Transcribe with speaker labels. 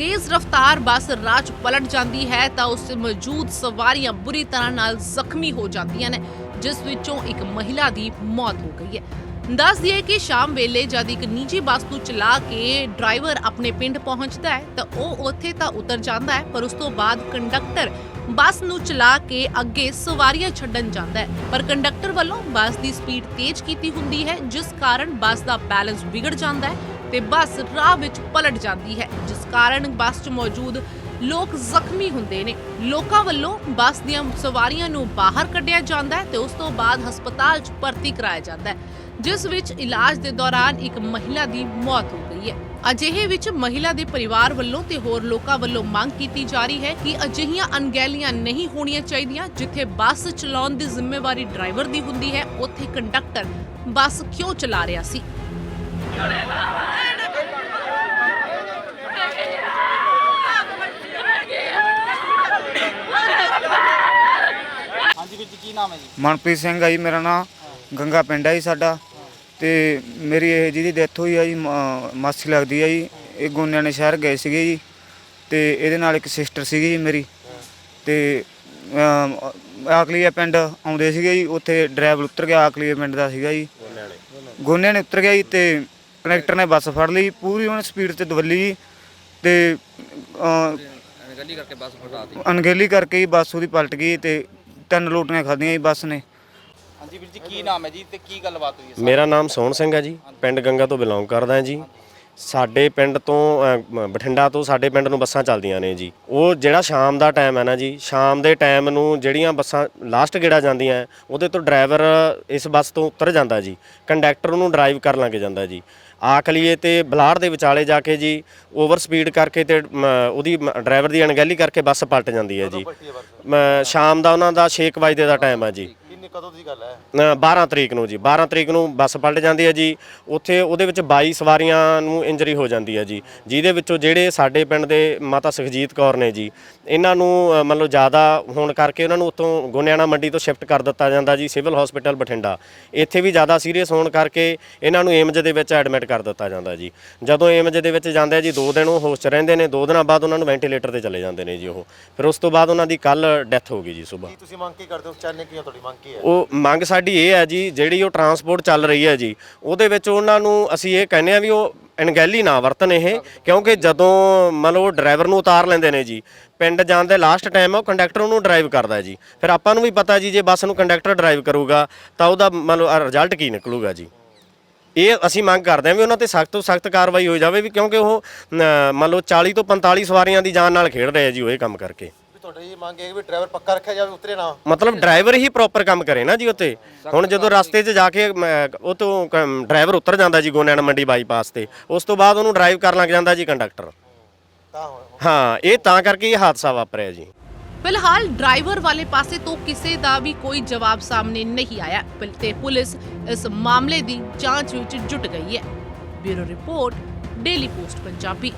Speaker 1: ਤੇਜ਼ ਰਫ਼ਤਾਰ ਬੱਸ ਰਾਹ 'ਚ ਪਲਟ ਜਾਂਦੀ ਹੈ ਤਾਂ ਉਸ ਮੌਜੂਦ ਸਵਾਰੀਆਂ ਬੁਰੀ ਤਰ੍ਹਾਂ ਨਾਲ ਜ਼ਖਮੀ ਹੋ ਜਾਂਦੀਆਂ ਨੇ, ਜਿਸ ਵਿੱਚੋਂ ਇੱਕ ਮਹਿਲਾ ਦੀ ਮੌਤ ਹੋ ਗਈ ਹੈ। ਦੱਸ ਦਈਏ ਕਿ ਸ਼ਾਮ ਵੇਲੇ ਜਦ ਇੱਕ ਨਿੱਜੀ ਬੱਸ ਨੂੰ ਚਲਾ ਕੇ ਡਰਾਈਵਰ ਆਪਣੇ ਪਿੰਡ ਪਹੁੰਚਦਾ ਹੈ ਤਾਂ ਉਹ ਉੱਥੇ ਤਾਂ ਉਤਰ ਜਾਂਦਾ ਹੈ, ਪਰ ਉਸ ਤੋਂ ਬਾਅਦ ਕੰਡਕਟਰ ਬੱਸ ਨੂੰ ਚਲਾ ਕੇ ਅੱਗੇ ਸਵਾਰੀਆਂ ਛੱਡਣ ਜਾਂਦਾ ਹੈ। ਪਰ ਕੰਡਕਟਰ ਵੱਲੋਂ ਬੱਸ ਦੀ ਸਪੀਡ ਤੇਜ਼ ਕੀਤੀ ਹੁੰਦੀ ਹੈ, ਜਿਸ ਕਾਰਨ ਬੱਸ ਦਾ ਬੈਲੈਂਸ ਵਿਗੜ ਜਾਂਦਾ ਹੈ ਤੇ ਬੱਸ ਰਾਹ ਵਿੱਚ ਪਲਟ ਜਾਂਦੀ ਹੈ, ਜਿਸ ਕਾਰਨ ਬੱਸ 'ਚ ਮੌਜੂਦ ਲੋਕ ਜ਼ਖਮੀ ਹੁੰਦੇ ਨੇ। ਲੋਕਾਂ ਵੱਲੋਂ ਬੱਸ ਦੀਆਂ ਸਵਾਰੀਆਂ ਨੂੰ ਬਾਹਰ ਕੱਢਿਆ ਜਾਂਦਾ ਹੈ ਤੇ ਉਸ ਤੋਂ ਬਾਅਦ ਹਸਪਤਾਲ 'ਚ ਭਰਤੀ ਕਰਾਇਆ ਜਾਂਦਾ ਹੈ, ਜਿਸ ਵਿੱਚ ਇਲਾਜ ਦੇ ਦੌਰਾਨ ਇੱਕ ਮਹਿਲਾ ਦੀ ਮੌਤ ਹੋ ਗਈ ਹੈ। ਅਜਿਹੇ ਵਿੱਚ ਮਹਿਲਾ ਦੇ ਪਰਿਵਾਰ ਵੱਲੋਂ ਤੇ ਹੋਰ ਲੋਕਾਂ ਵੱਲੋਂ ਮੰਗ ਕੀਤੀ ਜਾ ਰਹੀ ਹੈ ਕਿ ਅਜਿਹੀਆਂ ਅਣਗਹਿਲੀਆਂ ਨਹੀਂ ਹੋਣੀਆਂ ਚਾਹੀਦੀਆਂ, ਜਿੱਥੇ ਬੱਸ ਚਲਾਉਣ ਦੀ ਜ਼ਿੰਮੇਵਾਰੀ ਡਰਾਈਵਰ ਦੀ ਹੁੰਦੀ ਹੈ, ਉੱਥੇ ਕੰਡਕਟਰ ਬੱਸ ਕਿਉਂ ਚਲਾ ਰਿਹਾ ਸੀ?
Speaker 2: ਹਾਂਜੀ ਵੀਰ ਜੀ ਕੀ ਨਾਮ ਹੈ ਜੀ?
Speaker 3: ਮਨਪ੍ਰੀਤ ਸਿੰਘ ਆ ਜੀ ਮੇਰਾ ਨਾਮ ਗੰਗਾ ਪਿੰਡ ਆ ਜੀ ਸਾਡਾ। ਤੇ ਮੇਰੀ ਇਹ ਜਿਹਦੀ ਡੈਥ ਹੋਈ ਆ ਜੀ ਮ- ਮਾਸੀ ਲੱਗਦੀ ਆ ਜੀ ਇਹ ਗੋਨਿਆਂ ਨੇ ਸ਼ਹਿਰ ਗਏ ਸੀਗੇ ਜੀ। ਤੇ ਇਹਦੇ ਨਾਲ ਇੱਕ ਸਿਸਟਰ ਸੀਗੀ ਜੀ ਮੇਰੀ। ਤੇ ਅਮ, ਆਕਲੀਆ ਪਿੰਡ ਆਉਂਦੇ ਸੀਗੇ ਜੀ ਉੱਥੇ ਡਰਾਈਵਰ ਉਤਰ ਗਿਆ ਆਕਲੀਆ ਪਿੰਡ ਦਾ ਸੀਗਾ ਜੀ। ਗੋਨਿਆਂ ਨੇ ਉਤਰ ਗਿਆ ਜੀ ਤੇ ਕਨੈਕਟਰ ਨੇ ਬੱਸ ਫੜ ਲਈ ਪੂਰੀ ਉਹਨੇ ਸਪੀਡ ਤੇ ਦਵੱਲੀ ਤੇ ਅ,
Speaker 2: ਅਣਗਹਿਲੀ ਕਰਕੇ ਬੱਸ ਫਟਾਤੀ
Speaker 3: ਅਣਗਹਿਲੀ ਕਰਕੇ ਹੀ ਬੱਸ ਉਹਦੀ ਪਲਟ ਗਈ ਤੇ ਤਿੰਨ ਲੋਟੀਆਂ ਖਾਧੀਆਂ ਜੀ ਬੱਸ ਨੇ।
Speaker 2: ਹਾਂਜੀ ਵੀਰ ਜੀ ਕੀ ਨਾਮ ਹੈ ਜੀ ਤੇ ਕੀ ਗੱਲਬਾਤ ਹੋਈ ਹੈ?
Speaker 4: ਮੇਰਾ ਨਾਮ ਸੋਹਣ ਸਿੰਘ ਹੈ ਜੀ ਪਿੰਡ ਗੰਗਾ ਤੋਂ ਬਿਲੋਂਗ ਕਰਦਾ ਹਾਂ ਜੀ। ਸਾਡੇ ਪਿੰਡ ਤੋਂ ਅ, ਬਠਿੰਡਾ ਤੋਂ ਸਾਡੇ ਪਿੰਡ ਨੂੰ ਬੱਸਾਂ ਚੱਲਦੀਆਂ ਨੇ ਜੀ। ਉਹ ਜਿਹੜਾ ਸ਼ਾਮ ਦਾ ਟਾਈਮ ਹੈ ਨਾ ਜੀ ਸ਼ਾਮ ਦੇ ਟਾਈਮ ਨੂੰ ਜਿਹੜੀਆਂ ਬੱਸਾਂ ਲਾਸਟ ਗੇੜਾ ਜਾਂਦੀਆਂ ਹੈ, ਉਹਦੇ ਤੋਂ ਡਰਾਈਵਰ ਇਸ ਬੱਸ ਤੋਂ ਉਤਰ ਜਾਂਦਾ ਜੀ। ਕੰਡਕਟਰ ਉਹਨੂੰ ਡਰਾਈਵ ਕਰਨ ਲੱਗ ਜਾਂਦਾ ਜੀ। ਆਕਲੀਏ ਤੇ ਬਲਾੜ ਦੇ ਵਿਚਾਲੇ ਜਾ ਕੇ ਜੀ ਓਵਰ ਸਪੀਡ ਕਰਕੇ ਤੇ ਮ, ਉਹਦੀ ਡਰਾਈਵਰ ਦੀ ਅਣਗਹਿਲੀ ਕਰਕੇ ਬੱਸ ਪਲਟ ਜਾਂਦੀ ਹੈ ਜੀ। ਮ, ਸ਼ਾਮ ਦਾ ਉਹਨਾਂ ਦਾ 6 ਵਜੇ ਦਾ ਟਾਈਮ ਹੈ ਜੀ।
Speaker 2: ਕਦੋਂ ਦੀ ਗੱਲ ਹੈ?
Speaker 4: ਅ, 12 ਤਰੀਕ ਨੂੰ ਜੀ। 12 ਤਰੀਕ ਨੂੰ ਬੱਸ ਪਲਟ ਜਾਂਦੀ ਹੈ ਜੀ। ਉੱਥੇ ਉਹਦੇ ਵਿੱਚ 22 ਸਵਾਰੀਆਂ ਨੂੰ ਇੰਜਰੀ ਹੋ ਜਾਂਦੀ ਹੈ ਜੀ। ਜਿਹਦੇ ਵਿੱਚੋਂ ਜਿਹੜੇ ਸਾਡੇ ਪਿੰਡ ਦੇ ਮਾਤਾ ਸੁਖਜੀਤ ਕੌਰ ਨੇ ਜੀ ਇਹਨਾਂ ਨੂੰ ਅ, ਮੰਨ ਲਓ ਜ਼ਿਆਦਾ ਹੋਣ ਕਰਕੇ ਉਹਨਾਂ ਨੂੰ ਉੱਥੋਂ ਗੋਨਿਆਣਾ ਮੰਡੀ ਤੋਂ ਸ਼ਿਫਟ ਕਰ ਦਿੱਤਾ ਜਾਂਦਾ ਜੀ ਸਿਵਲ ਹਸਪੀਟਲ ਬਠਿੰਡਾ। ਇੱਥੇ ਵੀ ਜ਼ਿਆਦਾ ਸੀਰੀਅਸ ਹੋਣ ਕਰਕੇ ਇਹਨਾਂ ਨੂੰ ਏਮਜ ਦੇ ਵਿੱਚ ਐਡਮਿਟ ਕਰ ਦਿੱਤਾ ਜਾਂਦਾ ਜੀ। ਜਦੋਂ ਏਮਜ ਦੇ ਵਿੱਚ ਜਾਂਦੇ ਆ ਜੀ 2 ਦਿਨ ਉਹ ਹੋਸ਼ 'ਚ ਰਹਿੰਦੇ ਨੇ 2 ਦਿਨਾਂ ਬਾਅਦ ਉਹਨਾਂ ਨੂੰ ਵੈਂਟੀਲੇਟਰ ਤੇ ਚਲੇ ਜਾਂਦੇ ਨੇ ਜੀ ਉਹ। ਫਿਰ ਉਸ ਤੋਂ ਬਾਅਦ ਉਹਨਾਂ ਦੀ ਕੱਲ ਡੈਥ ਹੋ ਗਈ ਜੀ ਸਵੇਰ
Speaker 2: ਕੀ ਤੁਸੀਂ ਮੰਗ ਕੀ ਕਰਦੇ ਹੋ? ਚਾਹਨੇ ਕੀ ਹੈ ਤੁਹਾਡੀ ਮੰਗ ਕੀ ਹੈ?
Speaker 4: ਉਹ ਮੰਗ ਸਾਡੀ ਇਹ ਹੈ ਜੀ, ਜਿਹੜੀ ਉਹ ਟਰਾਂਸਪੋਰਟ ਚੱਲ ਰਹੀ ਹੈ ਜੀ, ਉਹਦੇ ਵਿੱਚ ਉਹਨਾਂ ਨੂੰ ਅਸੀਂ ਇਹ ਕਹਿੰਦੇ ਆ ਵੀ ਉਹ ਅਣਗਹਿਲੀ ਨਾ ਵਰਤਨ ਇਹ, ਕਿਉਂਕਿ ਜਦੋਂ ਮੰਨ ਲਓ ਡਰਾਈਵਰ ਨੂੰ ਉਤਾਰ ਲੈਂਦੇ ਨੇ ਜੀ, ਪਿੰਡ ਜਾਣ ਦੇ ਲਾਸਟ ਟਾਈਮ ਉਹ ਕੰਡਕਟਰ ਉਹਨੂੰ ਡਰਾਈਵ ਕਰਦਾ ਜੀ। ਫਿਰ ਆਪਾਂ ਨੂੰ ਵੀ ਪਤਾ ਜੀ, ਜੇ ਬੱਸ ਨੂੰ ਕੰਡਕਟਰ ਡਰਾਈਵ ਕਰੂਗਾ, ਤਾਂ ਉਹਦਾ ਮੰਨ ਲਓ ਰਿਜ਼ਲਟ ਕੀ ਨਿਕਲੂਗਾ ਜੀ। ਇਹ ਅਸੀਂ ਮੰਗ ਕਰਦੇ ਹਾਂ ਵੀ ਉਹਨਾਂ ਤੇ ਸਖਤ ਤੋਂ ਸਖਤ ਕਾਰਵਾਈ ਹੋ ਜਾਵੇ ਵੀ ਕਿਉਂਕਿ ਉਹ ਮੰਨ ਲਓ 40 ਤੋਂ 45 ਸਵਾਰੀਆਂ ਦੀ ਜਾਨ ਨਾਲ ਖੇਡ ਰਹੇ ਆ ਜੀ, ਉਹ ਇਹ ਕੰਮ ਕਰਕੇ।
Speaker 2: ਤੁਹਾਡੀ ਇਹ ਮੰਗ ਹੈ ਵੀ ਡਰਾਈਵਰ ਪੱਕਾ ਰੱਖਿਆ ਜਾਵੇ ਉਤਰੇ ਨਾ।
Speaker 4: ਮਤਲਬ ਡਰਾਈਵਰ ਹੀ ਪ੍ਰੋਪਰ ਕੰਮ ਕਰੇ ਨਾ ਜੀ ਉੱਤੇ। ਹੁਣ ਜਦੋਂ ਰਸਤੇ 'ਚ ਜਾ ਕੇ ਮ, ਉਹ ਤੋਂ ਡਰਾਈਵਰ ਉਤਰ ਜਾਂਦਾ ਜੀ ਗੋਨਿਆਣਾ ਮੰਡੀ ਬਾਈਪਾਸ ਤੇ ਉਸ ਤੋਂ ਬਾਅਦ ਉਹਨੂੰ ਡਰਾਈਵ ਕਰਨ ਲੱਗ ਜਾਂਦਾ ਜੀ ਕੰਡਕਟਰ।
Speaker 2: ਤਾਂ ਹੋਇਆ।
Speaker 4: ਹਾਂ ਇਹ ਤਾਂ ਕਰਕੇ ਇਹ ਹਾਦਸਾ ਵਾਪਰਿਆ ਜੀ।
Speaker 1: ਫਿਲਹਾਲ ਡਰਾਈਵਰ ਵਾਲੇ ਪਾਸੇ ਤੋਂ ਕਿਸੇ ਦਾ ਵੀ ਕੋਈ ਜਵਾਬ ਸਾਹਮਣੇ ਨਹੀਂ ਆਇਆ। ਪੁਲ- ਤੇ ਪੁਲਿਸ ਇਸ ਮਾਮਲੇ ਦੀ ਜਾਂਚ ਵਿੱਚ ਜੁਟ ਗਈ ਹੈ। Bureau report daily post Punjabi.